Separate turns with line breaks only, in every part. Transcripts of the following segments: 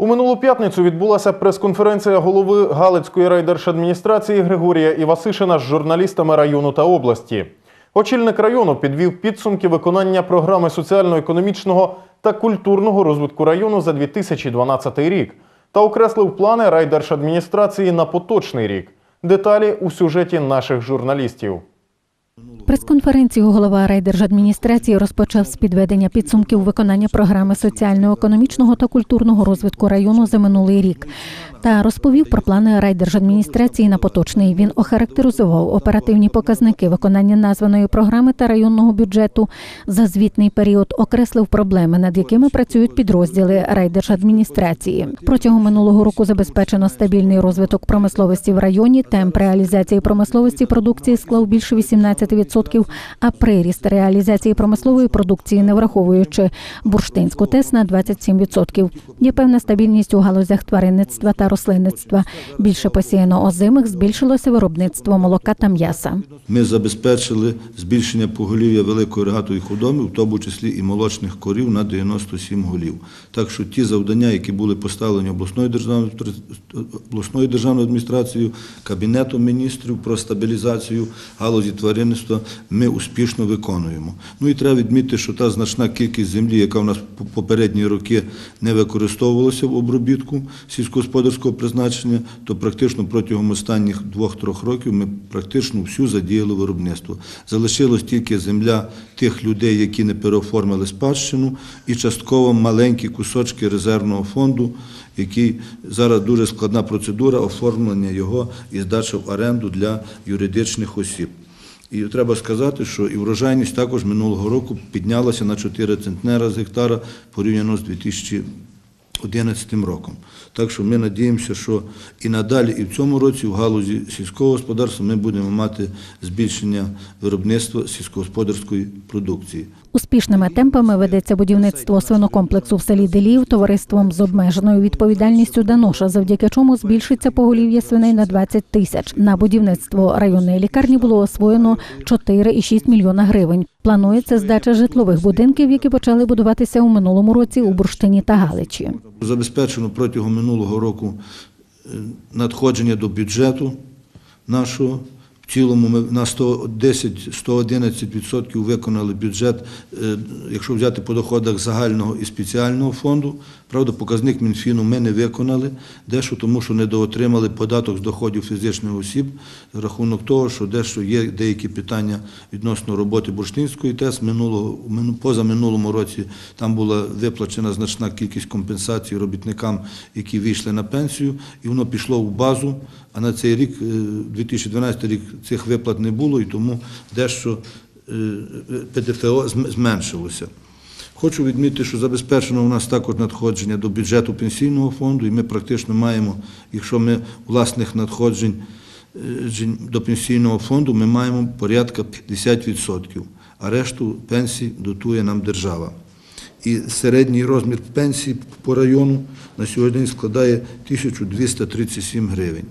У минулу п'ятницю відбулася прес-конференція голови Галицької райдержадміністрації Григорія Івасишина з журналістами району та області. Очільник району підвів підсумки виконання програми соціально-економічного та культурного розвитку району за 2012 рік та окреслив плани райдержадміністрації на поточний рік. Деталі у сюжеті наших журналістів.
Прес-конференцію голова райдержадміністрації розпочав з підведення підсумків виконання програми соціально-економічного та культурного розвитку району за минулий рік та розповів про плани райдержадміністрації на поточний. Він охарактеризував оперативні показники виконання названої програми та районного бюджету за звітний період, окреслив проблеми, над якими працюють підрозділи райдержадміністрації. Протягом минулого року забезпечено стабільний розвиток промисловості в районі. Темп реалізації промисловості продукції склав більше 18%, а приріст реалізації промислової продукції, не враховуючи бурштинську ТЕС на 27%. Є певна стабільність у галузях тваринництва та рослинництва. Більше посіяно озимих, збільшилося виробництво молока та м'яса.
Ми забезпечили збільшення поголів'я великої рогатої худоби, в тому числі і молочних корів на 97 голів. Так що ті завдання, які були поставлені обласною державною, обласною державною адміністрацією, Кабінетом міністрів про стабілізацію галузі тваринництва, ми успішно виконуємо. Ну і треба відмітити, що та значна кількість землі, яка в нас по попередні роки не використовувалася в обробітку сільськогосподарського призначення, то практично протягом останніх двох-трьох років ми практично всю задіяли виробництво. Залишилась тільки земля тих людей, які не переоформили спадщину, і частково маленькі кусочки резервного фонду, який зараз дуже складна процедура оформлення його і здача в оренду для юридичних осіб. І треба сказати, що і врожайність також минулого року піднялася на 4 центнера з гектара порівняно з 2011 роком. Так що ми надіємося, що і надалі, і в цьому році в галузі сільського господарства ми будемо мати збільшення виробництва сільськогосподарської продукції.
Успішними темпами ведеться будівництво свинокомплексу в селі Делів товариством з обмеженою відповідальністю Даноша, завдяки чому збільшиться поголів'я свиней на 20 тисяч. На будівництво районної лікарні було освоєно 4,6 мільйона гривень. Планується здача житлових будинків, які почали будуватися у минулому році у Бурштині та Галичі.
Забезпечено протягом минулого року е, надходження до бюджету нашого. Цілому ми на 110-111% виконали бюджет, е, якщо взяти по доходах загального і спеціального фонду. Правда, показник Мінфіну ми не виконали, дещо тому, що недоотримали податок з доходів фізичних осіб, за рахунок того, що дещо є деякі питання відносно роботи Бурштинської ТЕС. Минулого, мину- позаминулому році там була виплачена значна кількість компенсацій робітникам, які вийшли на пенсію, і воно пішло в базу, а на цей рік, е, 2012 рік, цих виплат не було, і тому дещо е, ПДФО зменшилося. Хочу відмітити, що забезпечено у нас також надходження до бюджету пенсійного фонду, і ми практично маємо, якщо ми власних надходжень е, до пенсійного фонду, ми маємо порядка 50%, а решту пенсій дотує нам держава. І середній розмір пенсії по району на сьогодні складає 1237 гривень.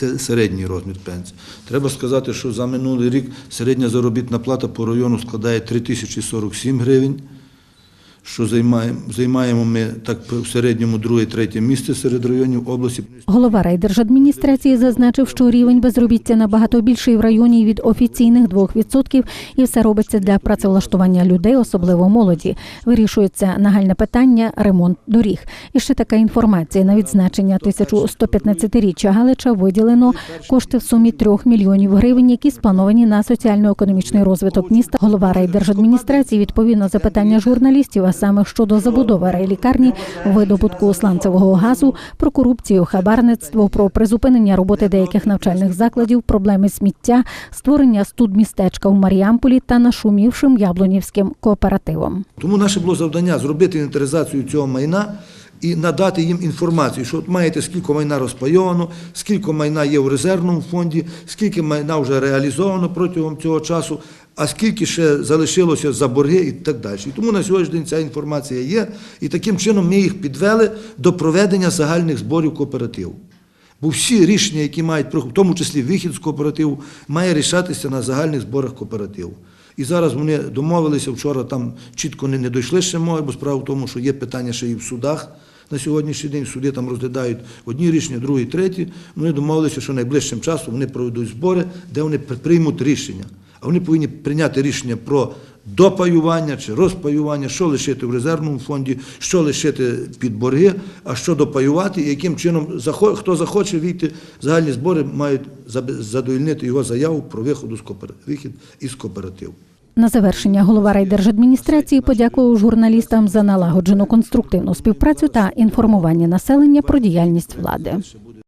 Це середній розмір пенсії. Треба сказати, що за минулий рік середня заробітна плата по району складає 3047 гривень, що займаємо, займаємо ми так в середньому друге-третє місце серед районів області.
Голова райдержадміністрації зазначив, що рівень безробіття набагато більший в районі від офіційних 2%, і все робиться для працевлаштування людей, особливо молоді. Вирішується нагальне питання ремонт доріг. І ще така інформація на відзначення 1115-річчя Галича виділено кошти в сумі 3 мільйонів гривень, які сплановані на соціально-економічний розвиток міста. Голова райдержадміністрації відповів на запитання журналістів, а саме щодо забудови райлікарні, видобутку сланцевого газу, про корупцію, хабарництво, про призупинення роботи деяких навчальних закладів, проблеми сміття, створення студмістечка в Маріамполі та нашумівшим яблунівським кооперативом.
Тому наше було завдання зробити інвентаризацію цього майна і надати їм інформацію, що от маєте скільки майна розпайовано, скільки майна є в резервному фонді, скільки майна вже реалізовано протягом цього часу, а скільки ще залишилося за борги і так далі. І тому на сьогоднішній день ця інформація є, і таким чином ми їх підвели до проведення загальних зборів кооперативу. Бо всі рішення, які мають, в тому числі вихід з кооперативу, має рішатися на загальних зборах кооперативу. І зараз вони домовилися, вчора там чітко не, не дійшли ще мови, бо справа в тому, що є питання ще і в судах на сьогоднішній день. Суди там розглядають одні рішення, другі, треті. Вони домовилися, що найближчим часом вони проведуть збори, де вони приймуть рішення. А вони повинні прийняти рішення про допаювання чи розпаювання, що лишити в резервному фонді, що лишити під борги, а що допаювати, і яким чином хто захоче війти загальні збори, мають задовольнити його заяву про вихід із кооперативу.
На завершення голова райдержадміністрації подякував журналістам за налагоджену конструктивну співпрацю та інформування населення про діяльність влади.